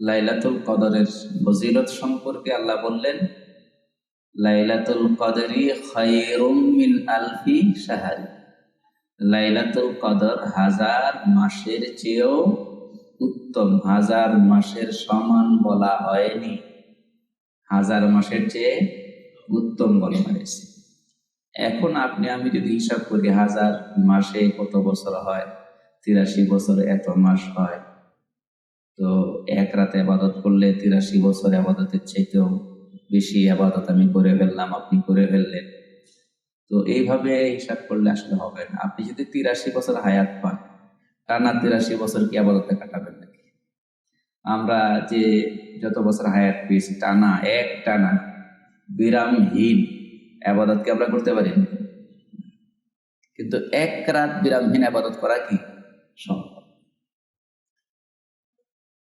লাইলাতুল কদরের ফজিলত সম্পর্কে আল্লাহ বললেন, লাইলাতুল কদরি মিন আলফি সাহারি লাইলাতুল কদর হাজার মাসের চেয়েও উত্তম, হাজার মাসের সমান বলা হয়নি। হাজার মাসের চেয়ে উত্তম বলা হয়েছে। এখন আপনি, আমি যদি হিসাব করি, হাজার মাসে কত বছর হয়? তিরাশি বছর এত মাস হয়। তো এক রাতে আবাদত করলে তিরাশি বছর আবাদতের চাইতেও বেশি আবাদত আমি করে ফেললাম, আপনি করে ফেললেন। তো এইভাবে হিসাব করলে আসলে হবে না। আপনি যদি তিরাশি বছর হায়াত পান টানা তিরাশি বছর কি আবাদতে কাটাবেন নাকি? আমরা যে যত বছর হায়াত পেয়েছি টানা এক টানা বিরামহীন আবাদতকে আমরা করতে পারি। কিন্তু এক রাত বিরামহীন আবাদত করা কি সম্ভব?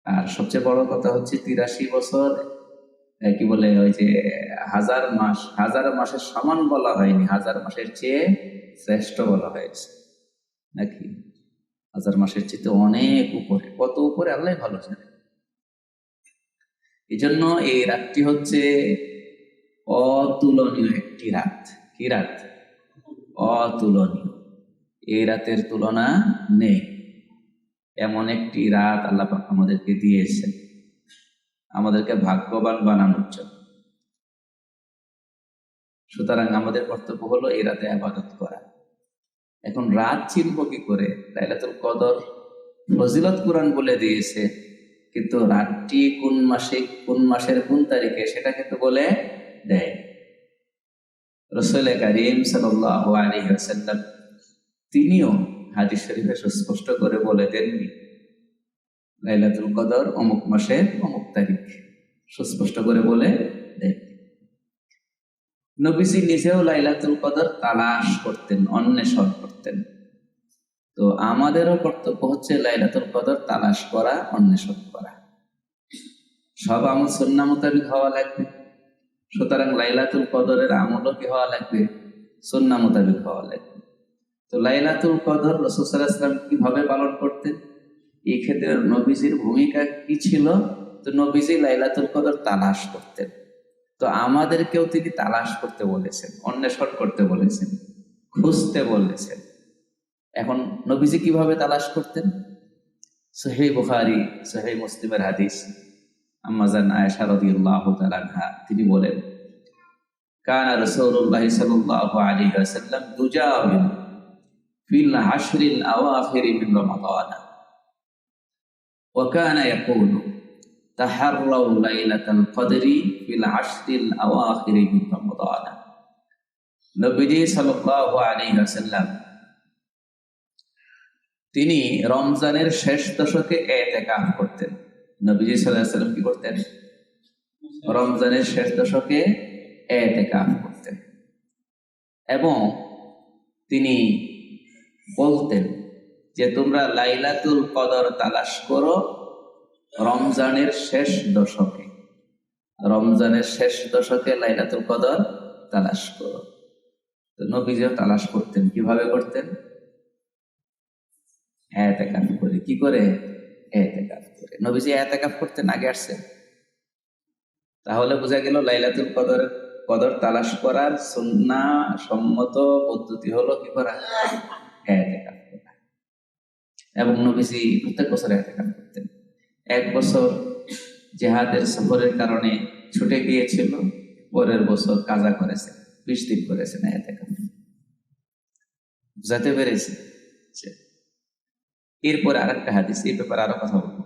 আর সবচেয়ে বড় কথা হচ্ছে তিরাশি বছর কি বলে, ওই যে হাজার মাস, হাজার মাসের সমান বলা হয়নি, হাজার মাসের চেয়ে শ্রেষ্ঠ বলা হয়েছে। নাকি? হাজার মাসের চেয়ে অনেক উপরে, কত উপরে আল্লাহ ভালো জানে। এই জন্য এই রাতটি হচ্ছে অতুলনীয় একটি রাত। কি রাত? অতুলনীয়। এই রাতের তুলনা নেই। এমন একটি রাত আল্লাপাক আমাদেরকে দিয়েছেন আমাদেরকে ভাগ্যবান বানানোর জন্য। সুতরাং আমাদের কর্তব্য হলো এই রাতে আবাদত করা। এখন রাত চিনব কি করে? লাইলাতুল কদর ফজিলত কোরআন বলে দিয়েছে, কিন্তু রাতটি কোন মাসে, কোন মাসের কোন তারিখে সেটা কিন্তু বলে দেয়। রসুল করিম সাল্লাহ আলী সাল্লাম তিনিও হাদিস শরীফে সুস্পষ্ট করে বলে দেননি। লাইলাতুল কদর অমুক মাসের অমুক তারিখ। সুস্পষ্ট করে বলে দেন। নবীজি নিজেও লাইলাতুল কদর তালাশ করতেন, অন্বেষণ করতেন। তো আমাদেরও কর্তব্য হচ্ছে লাইলাতুল কদর তালাশ করা, অন্বেষণ করা। সব আমল সন্না মোতাবিক হওয়া লাগবে। সুতরাং লাইলাতুল কদরের আমলও কি হওয়া লাগবে? সন্না মোতাবিক হওয়া লাগবে। তো লাইলাতুল কদর রসুসাল্লাহাম কীভাবে পালন করতেন? এই ক্ষেত্রে নবীজির ভূমিকা কি ছিল? তো নবীজি লাইলাতুল কদর তালাশ করতেন। তো আমাদেরকেও তিনি তালাশ করতে বলেছেন, অন্বেষণ করতে বলেছেন, খুঁজতে বলেছেন। এখন নবীজি কীভাবে তালাশ করতেন? সহি বুখারি সহি মুসলিমের হাদিস। আম্মাজান আয়েশা রাদিয়াল্লাহু তাআলা আনহা, তিনি বলেন, কানা রাসূলুল্লাহ সাল্লাল্লাহু আলাইহি ওয়াসাল্লাম দুজাবিন ফিল আশরিল আওয়াখির মিন রমাদান وكان يقول تحروا ليلة القدر في العشر الأواخر من رمضان নবীজি সাল্লাল্লাহু আলাইহি ওয়াসাল্লাম তিনি রমজানের শেষ দশকে এতেকাফ করতেন নবীজি সাল্লাল্লাহু আলাইহি সাল্লাম কি করতেন রমজানের শেষ দশকে এতেকাফ করতেন এবং তিনি বলতেন যে, তোমরা লাইলাতুল কদর তালাশ করো রমজানের শেষ দশকে। রমজানের শেষ দশকে লাইলাতুল কদর তালাশ করো। তো নবীজিও তালাশ করতেন, কীভাবে করতেন? এতেকাফ করে। কি করে? এতেকাফ করে। নবীজি এতেকাফ করতেন আগে আসছেন। তাহলে বোঝা গেল লাইলাতুল কদর কদর তালাশ করার সুন্না সম্মত পদ্ধতি হলো কি করা? এতেকাফ করা এবং নবীজি প্রত্যেক বছর এতেকাফ করতেন। এক বছর জেহাদের সফরের কারণে ছুটে গিয়েছিল, পরের বছর কাজা করেছেন বিশ দিন করেছেন এতেকাফ বুঝাতে পেরেছি। এরপরে আরেকটা হাদিস, এই ব্যাপারে আরও কথা বলব।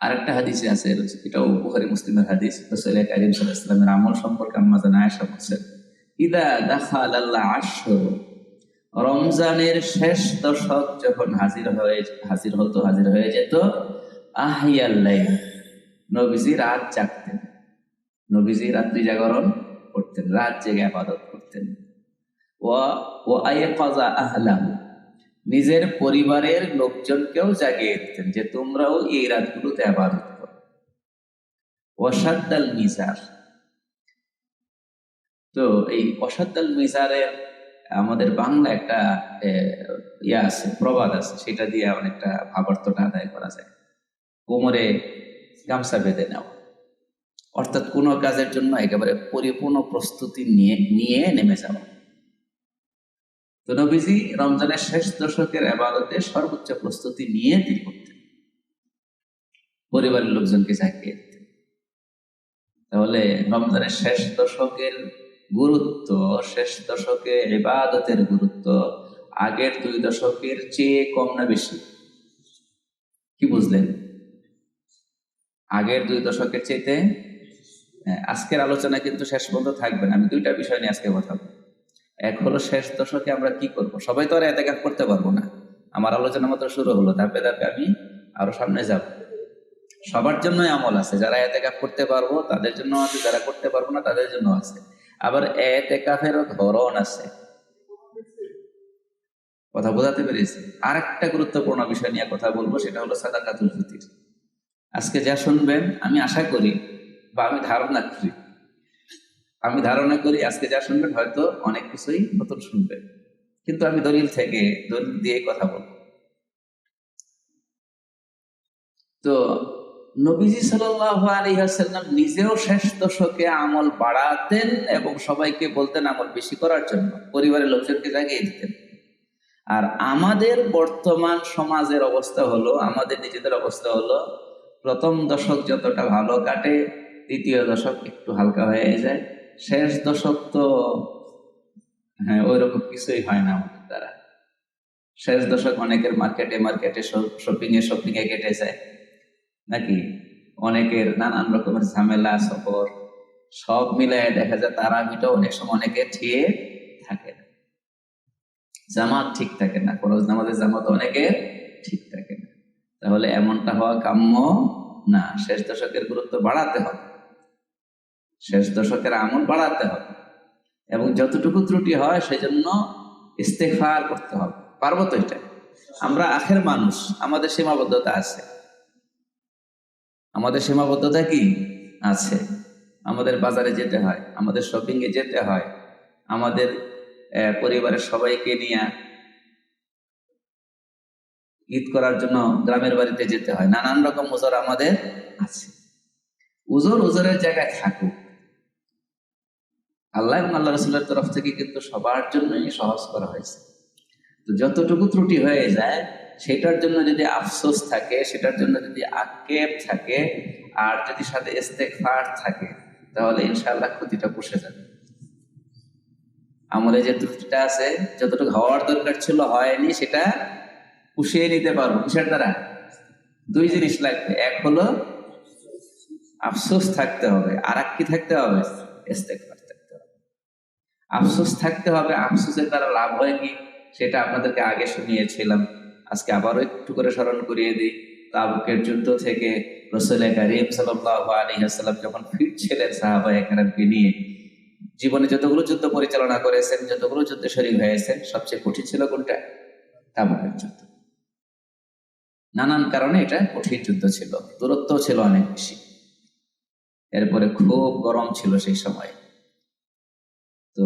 আরেকটা হাদিসে আছে, এটাও বুখারী, মুসলিমের হাদিস। রাসূল কারীম সাল্লাল্লাহু আলাইহি ওয়াসাল্লামের আমল সম্পর্কে আম্মা জানা আয়েশা বলছেন, ইদা দাখাল আল আশর রমজানের শেষ দশক যখন হাজির হয়ে, হাজির হতো, হাজির হয়ে যেত, আহিয়াল লাইল, নবীজি রাত জাগতেন। নবীজি রাত্রি জাগরণ করতেন, রাত জেগে আবাদত করতেন। ও আয়ে কাজা আহলাম নিজের পরিবারের লোকজনকেও জাগিয়ে দিতেন যে তোমরাও এই রাতগুলোতে আবাদত করো। অসাদ্দাল মিজার। তো এই অসাদ্দাল মিজারের আমাদের বাংলা একটা ইয়ে আছে, প্রবাদ আছে, সেটা দিয়ে অনেকটা ভাবার্থটা আদায় করা যায়। কোমরে গামছা বেঁধে নেওয়া। অর্থাৎ কোনো কাজের জন্য একেবারে পরিপূর্ণ প্রস্তুতি নিয়ে নিয়ে নেমে যাওয়া। তো নবীজি রমজানের শেষ দশকের আবাদতে সর্বোচ্চ প্রস্তুতি নিয়ে তিনি করতেন। পরিবারের লোকজনকে জাগিয়ে দিতেন। তাহলে রমজানের শেষ দশকের গুরুত্ব শেষ দশকে ইবাদতের গুরুত্ব আগের দুই দশকের চেয়ে কম না বেশি। কি বুঝলেন? আগের দুই দশকের চেয়েতে হ্যাঁ, আজকের আলোচনা কিন্তু শেষ পর্যন্ত থাকবে না। আমি দুইটা বিষয় নিয়ে আজকে কথা বলব। এক হলো শেষ দশকে আমরা কি করব? সবাই তো আর এতে কাজ করতে পারব না। আমার আলোচনা মাত্র শুরু হলো। ধাপে ধাপে আমি আরও সামনে যাব। সবার জন্যই আমল আছে। যারা এতে কাজ করতে পারব তাদের জন্য আছে। যারা করতে পারব না তাদের জন্য আছে। আবার এতে কাফেরও ধরন আছে। কথা বোঝাতে পেরেছি? আর একটা গুরুত্বপূর্ণ বিষয় নিয়ে কথা বলব, সেটা হলো সাদাকাতুল ফিতির। আজকে যা শুনবেন, আমি আশা করি বা আমি ধারণা করি, আমি ধারণা করি আজকে যা শুনবেন হয়তো অনেক কিছুই নতুন শুনবেন। কিন্তু আমি দলিল থেকে, দলিল দিয়ে কথা বলব। তো নবীজি সাল্লাম নিজেও শেষ দশকে আমল বাড়াতেন এবং সবাইকে বলতেন আমল বেশি করার জন্য, পরিবারের লোকজনকে জাগিয়ে দিতেন। আর আমাদের বর্তমান সমাজের অবস্থা হলো, আমাদের নিজেদের অবস্থা হলো, প্রথম দশক যতটা ভালো কাটে, দ্বিতীয় দশক একটু হালকা হয়ে যায়, শেষ দশক তো হ্যাঁ ওই রকম কিছুই হয় না আমাদের দ্বারা। শেষ দশক অনেকের মার্কেটে মার্কেটে শপিং এ শপিং এ কেটে যায়। নাকি অনেকের নানান রকমের ঝামেলা, সফর, সব মিলায় দেখা যায় তারা মিটা অনেক সময় অনেকে ঠিয়ে থাকে না। জামাত ঠিক থাকে না, ফরজ নামাজের জামাত অনেকে ঠিক থাকে না। তাহলে এমনটা হওয়া কাম্য না, শেষ দশকের গুরুত্ব বাড়াতে হবে। শেষ দশকের আমল বাড়াতে হবে। এবং যতটুকু ত্রুটি হয় সেজন্য ইস্তেফার করতে হবে। পারব তো এটা? আমরা আখের মানুষ, আমাদের সীমাবদ্ধতা আছে। আমাদের সীমাবদ্ধতা কি? আছে। আমাদের বাজারে যেতে হয়, আমাদের শপিং এ যেতে হয়, আমাদের পরিবারের সবাইকে নিয়ে ঈদ করার জন্য গ্রামের বাড়িতে যেতে হয়। নানান রকম ওজোর আমাদের আছে। উজোর উজোরের জায়গায় থাকুক। আল্লাহ এবং আল্লাহ রসুল্লার তরফ থেকে কিন্তু সবার জন্যই সহজ করা হয়েছে। তো যতটুকু ত্রুটি হয়ে যায় সেটার জন্য যদি আফসোস থাকে, সেটার জন্য যদি আক্ষেপ থাকে, আর যদি সাথে ইস্তেকফার থাকে, তাহলে ইনশাআল্লাহ ক্ষতিটা পুষে যাবে। আমলে যে ত্রুটিটা আছে, যতটুকু হওয়ার দরকার ছিল, হয়নি, সেটা পুষিয়ে নিতে পারব। কিসের দ্বারা? দুই জিনিস লাগবে। এক হলো, আফসোস থাকতে হবে। আর কি থাকতে হবে? ইস্তেকফার থাকতে হবে। আফসোস থাকতে হবে, আফসোসের দ্বারা লাভ হয় কি? সেটা আপনাদেরকে আগে শুনিয়েছিলাম। আজকে আবারও একটু করে স্মরণ করিয়ে দিই, তাবুকের যুদ্ধ থেকে রসুল করিম সাল্লাম যখন ফিরছিলেন সাহাবা একরামকে নিয়ে, জীবনে যতগুলো যুদ্ধ পরিচালনা করেছেন, যতগুলো যুদ্ধে শরীর হয়েছেন, সবচেয়ে কঠিন ছিল কোনটা? তাবুকের যুদ্ধ। নানান কারণে এটা কঠিন যুদ্ধ ছিল, দূরত্ব ছিল অনেক বেশি। এরপরে খুব গরম ছিল সেই সময়। তো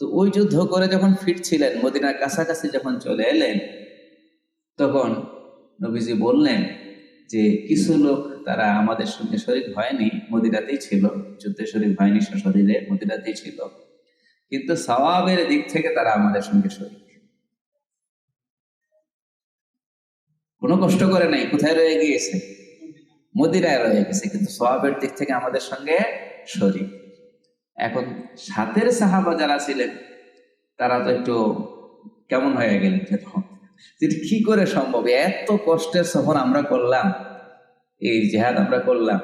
তো ওই যুদ্ধ করে যখন ফিরছিলেন, মদিনার কাছাকাছি যখন চলে এলেন তখন নবীজি বললেন যে কিছু লোক তারা আমাদের সঙ্গে শরীর হয়নি মদিরাতেই ছিল। যুদ্ধে শরীর হয়নি শরীরে মদিরাতেই ছিল। কিন্তু সওয়াবের দিক থেকে তারা আমাদের সঙ্গে শরীর কোনো কষ্ট করে নাই কোথায় রয়ে গিয়েছে? মদিরায় রয়ে গেছে কিন্তু সওয়াবের দিক থেকে আমাদের সঙ্গে শরীর এখন সাতের সাহাবা যারা ছিলেন তারা তো একটু কেমন হয়ে গেলেন? তখন কি করে সম্ভব? এত কষ্টের সফর আমরা করলাম। এই জেহাদ আমরা করলাম।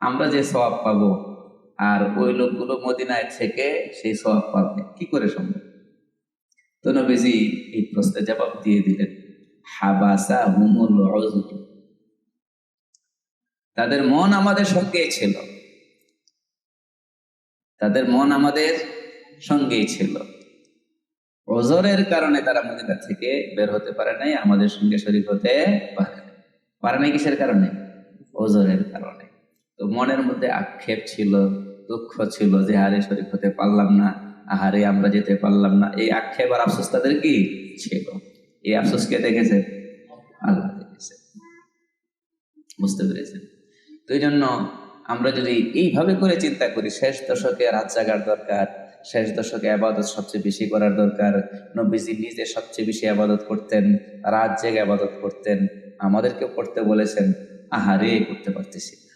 আমরা যে সবাব পাবো, আর ওই লোকগুলো মদিনায় থেকে সেই সবাব পাবে। কি করে সম্ভব? তো নবীজি এই প্রশ্নের জবাব দিয়ে দিলেন, হাবাসা হুমুল তাদের মন আমাদের সঙ্গে ছিল। তাদের মন আমাদের সঙ্গেই ছিল। ওজরের কারণে তারা মদিনা থেকে বের হতে পারে নাই, আমাদের সঙ্গে শরীর হতে পারে পারে নাই কিসের কারণে? ওজরের কারণে। তো মনের মধ্যে আক্ষেপ ছিল, দুঃখ ছিল যে হারে শরীর হতে পারলাম না, আহারে আমরা যেতে পারলাম না। এই আক্ষেপ আর আফসোস তাদের কি ছিল? এই আফসোস কে দেখেছে? আল্লাহ দেখেছে। বুঝতে পেরেছেন? তো এই জন্য আমরা যদি এইভাবে করে চিন্তা করি, শেষ দশকে রাত জাগার দরকার শেষ দশকে আবাদত সবচেয়ে বেশি করার দরকার। নবীজি নিজে সবচেয়ে বেশি আবাদত করতেন, রাত জেগে আবাদত করতেন। আমাদেরকে করতে বলেছেন, আহারে, করতে পারতেছি না।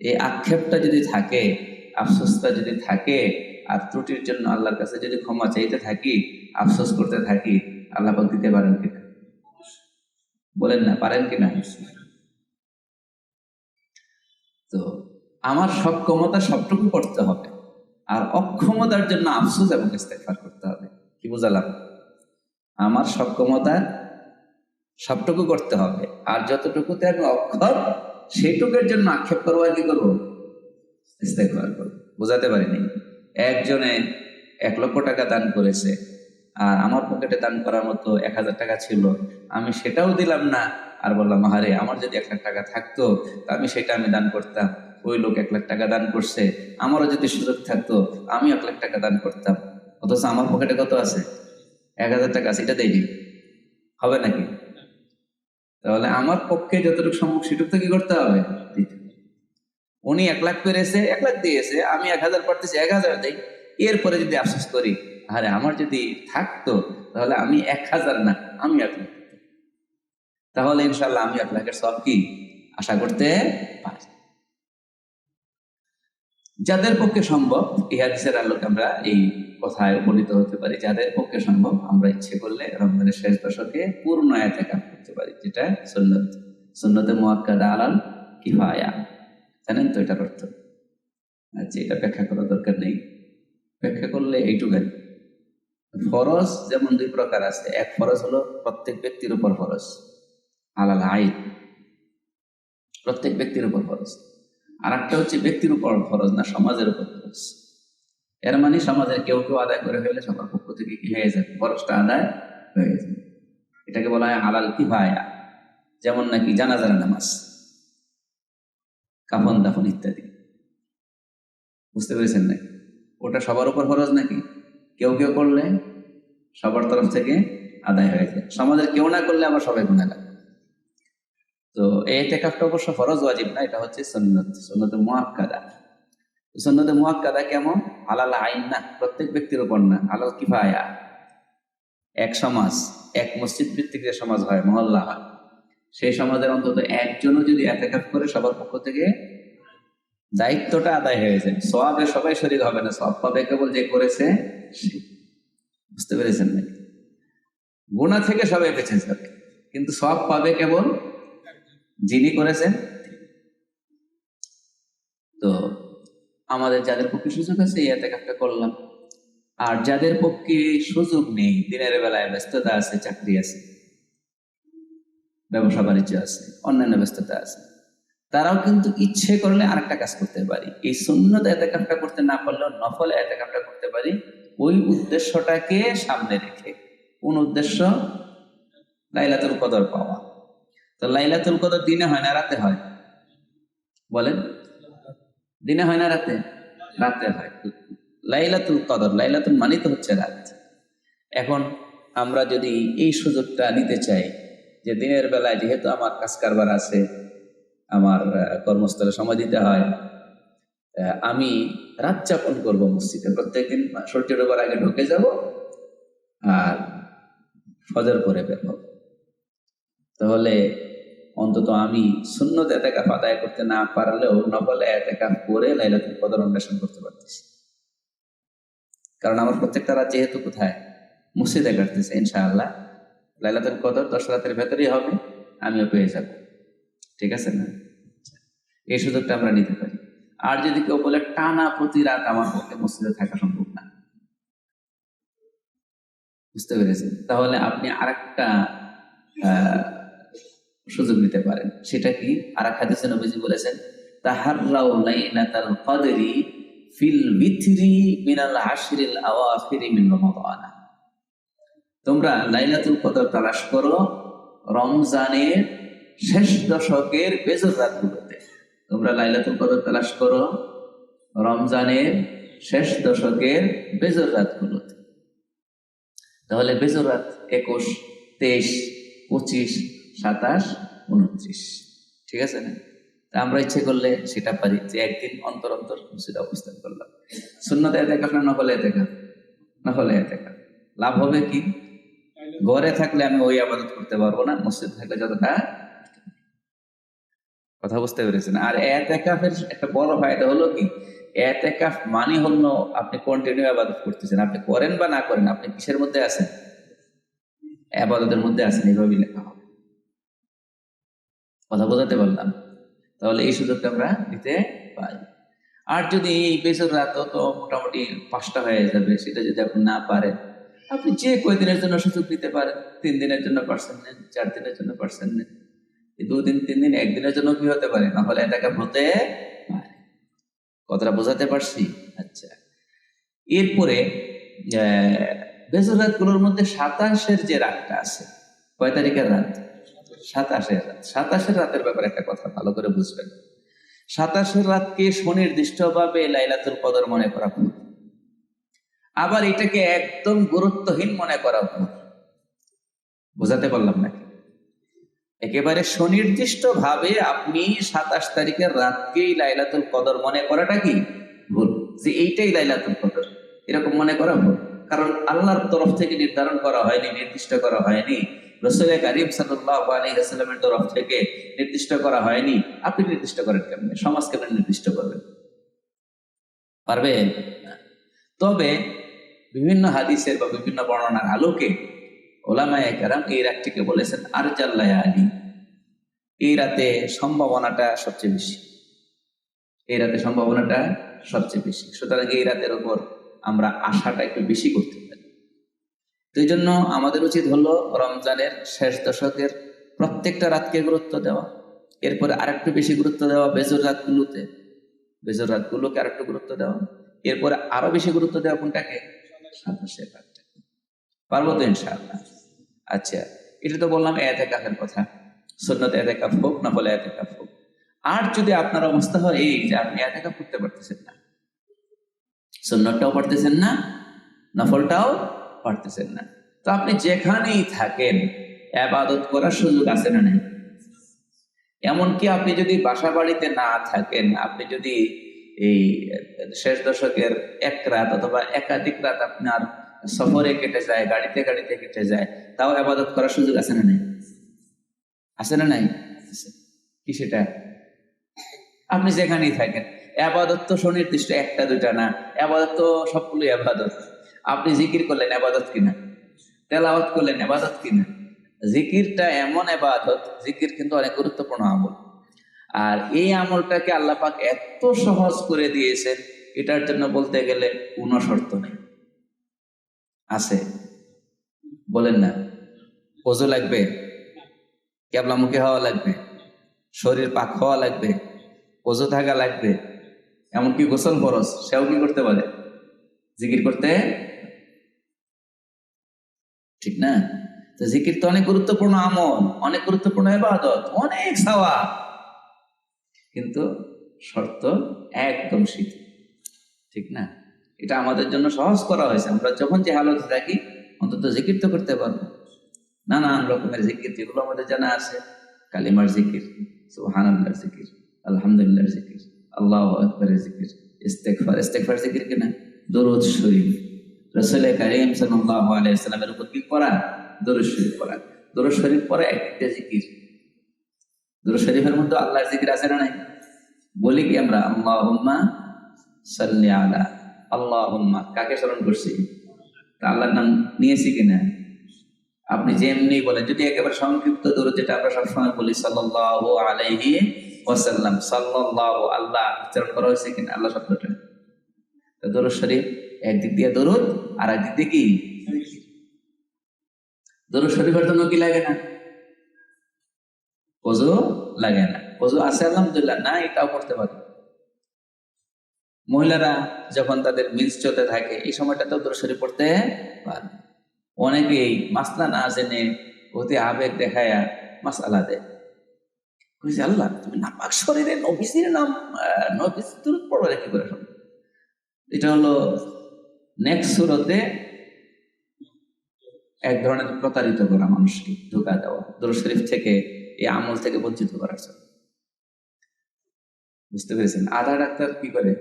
এই আক্ষেপটা যদি থাকে, আফসোসটা যদি থাকে, আর ত্রুটির জন্য আল্লাহর কাছে যদি ক্ষমা চাইতে থাকি, আফসোস করতে থাকি, আল্লাহ দিতে পারেন কিনা বলেন না, পারেন কিনা তো আমার সক্ষমতা সবটুকু করতে হবে। আর অক্ষমতার জন্য আফসোস এবং ইস্তেগফার করতে হবে। কি বুঝালাম? আমার সক্ষমতা সবটুকু করতে হবে। আর যতটুকুতে আমি অক্ষম সেইটুকুর জন্য আক্ষেপ করব আর কি করব? ইস্তেগফার করব। বোঝাতে পারিনি। একজনে এক লক্ষ টাকা দান করেছে আর আমার পকেটে দান করার মতো এক হাজার টাকা ছিল। আমি সেটাও দিলাম না। আর বললাম, আহারে, আমার যদি এক লাখ টাকা থাকতো, তা আমি সেটা আমি দান করতাম। ওই লোক এক লাখ টাকা দান করছে, আমারও যদি সুযোগ থাকতো, আমি এক লাখ টাকা দান করতাম। অথচ আমার পকেটে কত আছে? এক হাজার টাকা আছে, এটা দেয়নি। হবে নাকি? তাহলে আমার পক্ষে যতটুকু সম্ভব সেটুকু তো কি করতে হবে? উনি এক লাখ পেরেছে, এক লাখ দিয়েছে, আমি এক হাজার পারতেছি, এক হাজার দেই। এরপরে যদি আফসোস করি, আরে আমার যদি থাকতো, তাহলে আমি এক হাজার না, আমি এক লাখ। তাহলে ইনশাল্লাহ আমি এক লাখের সব কি? আশা করতে পারি। যাদের পক্ষে সম্ভব, এই হাদিসের আলোকে আমরা এই কথায় উপনীত হতে পারি। যাদের পক্ষে সম্ভব, আমরা ইচ্ছে করলে রমজানের শেষ দশকে পূর্ণ এতেকাফ করতে পারি, যেটা সুন্নত। সুন্নতে মুয়াক্কাদা আলাল কিফায়া। জানেন তো এটার অর্থ? আচ্ছা এটা ব্যাখ্যা করার দরকার নেই। ব্যাখ্যা করলে এইটুকানি। ফরজ যেমন দুই প্রকার আছে, এক ফরজ হলো প্রত্যেক ব্যক্তির উপর ফরজ। আলাল আইন। প্রত্যেক ব্যক্তির উপর ফরজ। আর একটা হচ্ছে ব্যক্তির উপর ফরজ না, সমাজের উপর ফরজ। এর মানে সমাজের কেউ কেউ আদায় করে ফেলে সবার পক্ষ থেকে কি হয়ে যায়? ফরজটা আদায় হয়ে যায়। এটাকে বলা হয় আলাল কিফায়া। যেমন নাকি জানাজার নামাজ, কাফন দাফন ইত্যাদি। বুঝতে পেরেছেন নাকি? ওটা সবার উপর ফরজ নাকি? কেউ কেউ করলে সবার তরফ থেকে আদায় হয়ে যায়। সমাজের কেউ না করলে আবার সবাই গুণাগার তো এই টেকাফটা অবশ্য ফরজ, ওয়াজিব না, এটা হচ্ছে সন্ন্যত সন্ন্যতে মুয়াক্কাদা সন্ন্যতে মুয়াক্কাদা কেমন? আলাল আইন না, প্রত্যেক ব্যক্তির উপর না আলাল কিফায়া। এক সমাজ, এক মসজিদ ভিত্তিক যে সমাজ হয়, মহল্লা হয়, সেই সমাজের অন্তত একজনও যদি এতেকাফ করে, সবার পক্ষ থেকে দায়িত্বটা আদায় হয়ে যায়। সবাবে সবাই শরীর হবে না সব পাবে কেবল যে করেছে। বুঝতে পেরেছেন নাকি? গুণা থেকে সবাই বেঁচে যাবে, কিন্তু সব পাবে কেবল যিনি করেছেন, তো আমাদের যাদের পক্ষে সুযোগ আছে, এই এতেকাফটা করলাম। আর যাদের পক্ষে সুযোগ নেই, দিনের বেলায় ব্যস্ততা আছে, চাকরি আছে, ব্যবসা বাণিজ্য আছে, অন্যান্য ব্যস্ততা আছে, তারাও কিন্তু ইচ্ছে করলে আরেকটা কাজ করতে পারি। এই সুন্নত এতেকাফটা করতে না পারলেও নফল এতেকাফটা করতে পারি। ওই উদ্দেশ্যটাকে সামনে রেখে, কোন উদ্দেশ্য? লাইলাতুল কদর পাওয়া। তো লাইলাতুল কদর দিনে হয় না রাতে হয়? বলেন। দিনে হয় না রাতে? রাতে হয়। লাইলাতুল কদর, লাইলাতুল মানি তো হচ্ছে রাত। এখন আমরা যদি এই সুযোগটা নিতে চাই যে দিনের বেলায় যেহেতু আমার কাজ কারবার আছে, আমার কর্মস্থলে সময় দিতে হয় আমি রাত যাপন করব মসজিদে। প্রত্যেকদিন সূর্য ডোবার আগে ঢুকে যাব আর ফজর করে বের তাহলে অন্তত আমি শূন্যত এতেকাফ আদায় করতে না পারলেও নকলে এতেকাফ করে লাইলাতুল কদর অন্বেষণ করতে পারতেছি। কারণ আমার প্রত্যেকটা রাত যেহেতু কোথায়? মসজিদে কাটতেছে, ইনশাআল্লাহ। লাইলাতুল কদর দশ রাতের ভেতরেই হবে, আমিও পেয়ে যাব। ঠিক আছে না? এই সুযোগটা আমরা নিতে পারি। আর যদি কেউ বলে টানা প্রতি রাত আমার পক্ষে মসজিদে থাকা সম্ভব না। বুঝতে পেরেছেন? তাহলে আপনি আরেকটা, আহ সুযোগ নিতে পারেন। সেটা কি? আর এক হাদিসে নবীজি বলেছেন তাহাররাও লাইলাতাল কদরি ফিল বিথরি মিনাল আশরিল আওয়াখিরি মিন রমাদান। তোমরা লাইলাতুল কদর তালাশ করো রমজানের শেষ দশকের বেজর রাতগুলোতে। তোমরা লাইলাতুল কদর তালাশ করো রমজানের শেষ দশকের বেজর রাতগুলোতে। তাহলে বেজর রাত একুশ, তেইশ, পঁচিশ সাতাশ উনত্রিশ ঠিক আছে না? আমরা ইচ্ছে করলে সেটা পারি যে একদিন অন্তর অন্তর মসজিদে অবস্থান করলাম। শূন্যতে কাপ না নকলে কাপ নকলে কাপ লাভ হবে কি? ঘরে থাকলে আমি ওই আবাদত করতে পারব না, মসজিদ থাকলে যতটা কথা বুঝতে পেরেছেন। আর এতেকাফের একটা বড় ফায়দা হলো কি? এতেকাফ মানে হলো আপনি কন্টিনিউ আবাদত করতেছেন। আপনি করেন বা না করেন, আপনি কিসের মধ্যে আছেন? আবাদতের মধ্যে আছেন এইভাবেই লেখা হবে। কথা বোঝাতে পারলাম। তাহলে এই সুযোগটা আমরা দিতে পারি। আর যদি এই বেসর রাত তো মোটামুটি পাঁচটা হয়ে যাবে, সেটা যদি আপনি না পারেন, আপনি যে কয়দিনের জন্য সুযোগ নিতে পারেন, তিন দিনের জন্য পার্সেন্ট নেন চার দিনের জন্য পার্সেন্ট নেন দুদিন তিন দিন, একদিনের জন্য কি হতে পারে? না হলে এটাকে হতে পারে কথাটা বোঝাতে পারছি? আচ্ছা। এরপরে বেজর রাতগুলোর মধ্যে সাতাশের যে রাতটা আছে, কয় তারিখের রাত? সাতাশের রাত। সাতাশের রাতের ব্যাপারে একটা কথা, ভালো করে বুঝবেন। সাতাশের রাতকে সুনির্দিষ্টভাবে লাইলাতুল কদর মনে করা ভুল। আবার এটাকে একদম গুরুত্বহীন মনে করা ভুল। বোঝাতে পারলাম নাকি? একেবারে সুনির্দিষ্ট ভাবে আপনি সাতাশ তারিখের রাতকেই লাইলাতুল কদর মনে করাটা কি ভুল? যে এইটাই লাইলাতুল কদর। এরকম মনে করা ভুল। কারণ আল্লাহর তরফ থেকে নির্ধারণ করা হয়নি, নির্দিষ্ট করা হয়নি। রসুল করিম সাল্লামের তরফ থেকে নির্দিষ্ট করা হয়নি। আপনি নির্দিষ্ট করেন কেমনে? সমাজ কেমন নির্দিষ্ট করবেন পারবেন? তবে বিভিন্ন হাদিসের বা বিভিন্ন বর্ণনার আলোকে ওলামায় কারাম এই রাতটিকে বলেছেন আর জাল্লায় আলী এই রাতে সম্ভাবনাটা সবচেয়ে বেশি। এই রাতে সম্ভাবনাটা সবচেয়ে বেশি। সুতরাং এই রাতের উপর আমরা আশাটা একটু বেশি করতে তো এই জন্য আমাদের উচিত হলো রমজানের শেষ দশকের প্রত্যেকটা রাতকে গুরুত্ব দেওয়া। এরপরে আরেকটু বেশি গুরুত্ব দেওয়া বেজর রাতগুলোতে। বেজর রাতগুলোকে আরেকটু গুরুত্ব দেওয়া। এরপরে আরও বেশি গুরুত্ব দেওয়া কোনটাকে? সাতাশের রাতটা পারব তো ইনশাআল্লাহ। আচ্ছা এটা তো বললাম এতে কাফের কথা। সন্ন্যত এতে কাফ হোক না বলে এতে কাফ হোক। আর যদি আপনার অবস্থা হয় এই যে আপনি এতে কাপ করতে পারতেছেন না। সন্ন্যতটাও পারতেছেন না, নফলটাও পারতেছেন না। তো আপনি যেখানেই থাকেন, আবাদত করার সুযোগ আছে না নাই? এমনকি আপনি যদি বাসা বাড়িতে না থাকেন, আপনি যদি এই শেষ দশকের এক রাত অথবা একাধিক রাত আপনার সফরে কেটে যায়, গাড়িতে গাড়িতে কেটে যায়, তাও আবাদত করার সুযোগ আছে না নাই? আছে না নাই? কি সেটা? আপনি যেখানেই থাকেন, আবাদত তো সুনির্দিষ্ট একটা দুইটা না, আবাদত সবগুলোই আবাদত। আপনি জিকির করলেন আবাদত কিনা? তেলাওয়াত করলেন আবাদত কিনা? জিকিরটা এমন আবাদত জিকির কিন্তু অনেক গুরুত্বপূর্ণ আমল। আর এই আমলটাকে আল্লাহ পাক এত সহজ করে দিয়েছেন, এটার জন্য বলতে গেলে কোনো শর্ত নেই। আছে? বলেন না। ওজু লাগবে? কেবলামুখী হওয়া লাগবে? শরীর পাক হওয়া লাগবে? ওজু থাকা লাগবে? এমনকি গোসল ফরস সেও কি করতে পারে? জিকির করতে ঠিক না? তো জিকির তো অনেক গুরুত্বপূর্ণ আমল, অনেক গুরুত্বপূর্ণ এবাদত অনেক সাওয়া কিন্তু শর্ত একদম শীত। ঠিক না? এটা আমাদের জন্য সহজ করা হয়েছে। আমরা যখন যে হালতে থাকি, অন্তত জিকির তো করতে পারব। নানান রকমের জিকির যেগুলো আমাদের জানা আছে। কালিমার জিকির, সুবহানাল্লাহর জিকির, আলহামদুলিল্লাহর জিকির, আল্লাহ আকবরের জিকির, ইস্তেগফার ইস্তেগফার জিকির কিনা দরুদ শরীফ। রাসূল কারীম সাল্লাল্লাহু আলাইহি সাল্লামের উপর কি করা দরুদ শরীফ পড়া দরুদ শরীফ পড়া একটা জিকির। দরুদ শরীফের মধ্যে আল্লাহর জিকির আছে না নাই? বলি কি আমরা, আল্লাহুম্মা সাল্লি আলা আল্লাহুম্মা। কাকে স্মরণ করছি? তা আল্লাহর নাম নিয়েছি কিনা? আপনি যেমনি বলেন, যদি একেবারে সংক্ষিপ্ত দূর যেটা আমরা সবসময় বলি, সাল্লাল্লাহু আলাইহি ওয়াসাল্লাম সাল্লাল্লাহু আল্লাহ উচ্চারণ করা হয়েছে কিনা? আল্লাহ শব্দটা। দরুদ শরীফ একদিক দিয়ে দরুদ আর একদিক দিয়ে কি? দরুদ শরীফের জন্য কি লাগে না? ওজু লাগে না। ওজু আছে, আলহামদুলিল্লাহ না এটাও করতে পারে। মহিলারা যখন তাদের মিন্স চলতে থাকে, এই সময়টা তো দরুদ শরীফ পড়তে পারে অনেকেই মাসলা না জেনে অতি আবেগ দেখায় মাসালা দেয়। বলছি আল্লাহ, তুমি নাপাক শরীরে নবিসির নাম নবিস দূরত পড়বে কি করে এটা হলো নেক্সট সুরতে এক ধরনের প্রতারিত করা মানুষকে ধোকা দেওয়া। দরুদ শরীফ থেকে এই আমল থেকে বঞ্চিত করার জন্য। বুঝতে পেরেছেন? আধা ডাক্তার কি করে?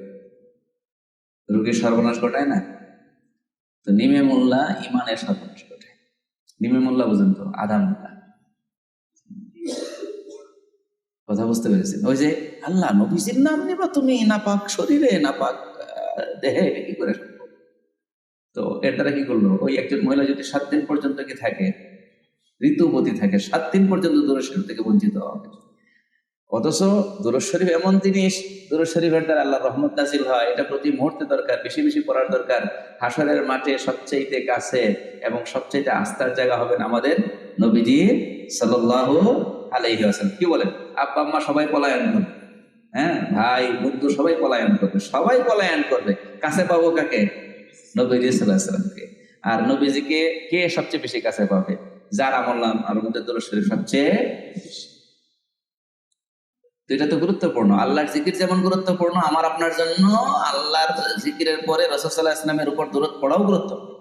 রোগীর সর্বনাশ ঘটায় না? তো নিমে মোল্লা ইমানের সর্বনাশ ঘটায়। নিমে মোল্লা বুঝেন তো, আধা মোল্লা। কথা বুঝতে পেরেছেন? ওই যে, আল্লাহ নবীজির নাম নেবা তুমি, নাপাক শরীরে, নাপাক দেহে কি করে? তো এর দ্বারা কি করল? ওই একজন মহিলা যদি সাত দিন পর্যন্ত কি থাকে ঋতুবতী থাকে, সাত দিন পর্যন্ত দূরের শরীর থেকে বঞ্চিত হবে অথচ দুরুদ শরীফ এমন জিনিস দুরুদ শরীফের দ্বারা আল্লাহ রহমত নাজিল হয়, এটা প্রতি মুহূর্তে দরকার, বেশি বেশি পড়ার দরকার। হাসরের মাঠে সবচাইতে কাছে এবং সবচাইতে আস্থার জায়গা হবেন আমাদের নবীজি সাল্লাল্লাহু আলাইহি ওয়াসাল্লাম। কি বলেন? আব্বা আম্মা সবাই পলায়ন করবে। হ্যাঁ ভাই বন্ধু সবাই পলায়ন করবে, সবাই পলায়ন করবে। কাছে পাবো কাকে? নবীজি সাল্লাহ সাল্লামকে। আর নবীজিকে কে সবচেয়ে বেশি কাছে পাবে? যার আমল নাম আর মধ্যে দুরুদ শরীফ সবচেয়ে এটা তো গুরুত্বপূর্ণ। আল্লাহর জিকির যেমন গুরুত্বপূর্ণ, আমার আপনার জন্য আল্লাহর জিকিরের পরে রসদাল্লাহ ইসলামের উপর দূরত পড়াও গুরুত্বপূর্ণ।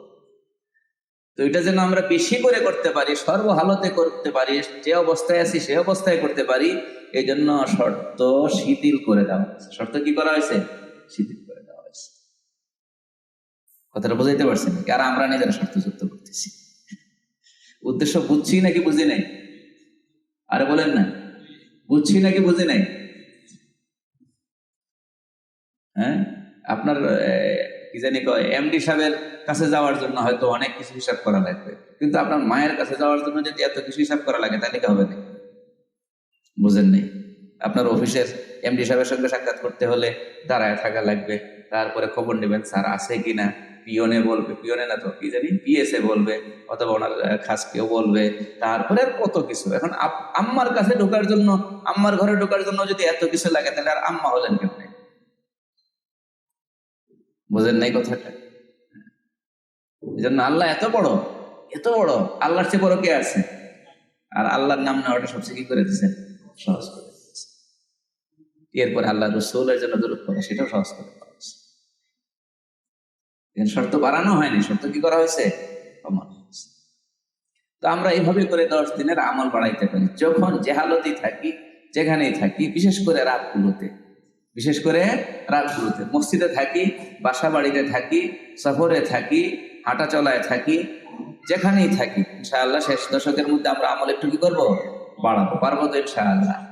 তো এটা যেন আমরা বেশি করে করতে পারি, সর্বহালতে করতে পারি, যে অবস্থায় আছি সে অবস্থায় করতে পারি এই জন্য শর্ত শিথিল করে দেওয়া শর্ত কি করা হয়েছে? শিথিল কথাটা বুঝাইতে পারছেন? আর আমরা নিজেরা শর্ত যুক্ত করতেছি? উদ্দেশ্য বুঝছি নাকি বুঝি নাই? আরে বলেন না, বুঝছি নাকি বুঝি নাই? হ্যাঁ আপনার কি জানি কয়, এমডি সাহেবের কাছে যাওয়ার জন্য হয়তো অনেক কিছু হিসাব করা লাগবে। কিন্তু আপনার মায়ের কাছে যাওয়ার জন্য যদি এত কিছু হিসাব করা লাগে, তাহলে কি হবে না বুঝেন নেই? আপনার অফিসের এমডি সাহেবের সঙ্গে সাক্ষাৎ করতে হলে দাঁড়ায় থাকা লাগবে। তারপরে খবর নেবেন, স্যার আছে কিনা? পিওনে বলবে, পিওনে না তো, কি জানি, পিএসএ বলবে, অথবা ওনার খাস কেউ বলবে, তারপরে কত কিছু। এখন আম্মার কাছে ঢোকার জন্য, আম্মার ঘরে ঢোকার জন্য যদি এত কিছু লাগে, তাহলে আর আম্মা হলেন কেমনে? বুঝেন নাই কথাটা? এই জন্য আল্লাহ এত বড় এত বড়, আল্লাহর চেয়ে বড় কে আছে? আর আল্লাহর নাম নেওয়াটা সবচেয়ে কি করে দিচ্ছেন সহজ করে দিয়েছে এরপরে আল্লাহ রসুলের জন্য দূরত করা সেটাও সহজ করে শর্ত বাড়ানো হয়নি। শর্ত কি করা হয়েছে? কমানো। তো আমরা এইভাবে করে দশ দিনের আমল বাড়াইতে পারি। যখন জেহালতি থাকি, যেখানেই থাকি, বিশেষ করে রাতগুলোতে, বিশেষ করে রাতগুলোতে, মসজিদে থাকি বাসা বাড়িতে থাকি, সফরে থাকি হাঁটা চলায় থাকি, যেখানেই থাকি, ইনশাআল্লাহ শেষ দশকের মধ্যে আমরা আমল একটু কি করব? বাড়াবো। পারব তো ইনশাআল্লাহ।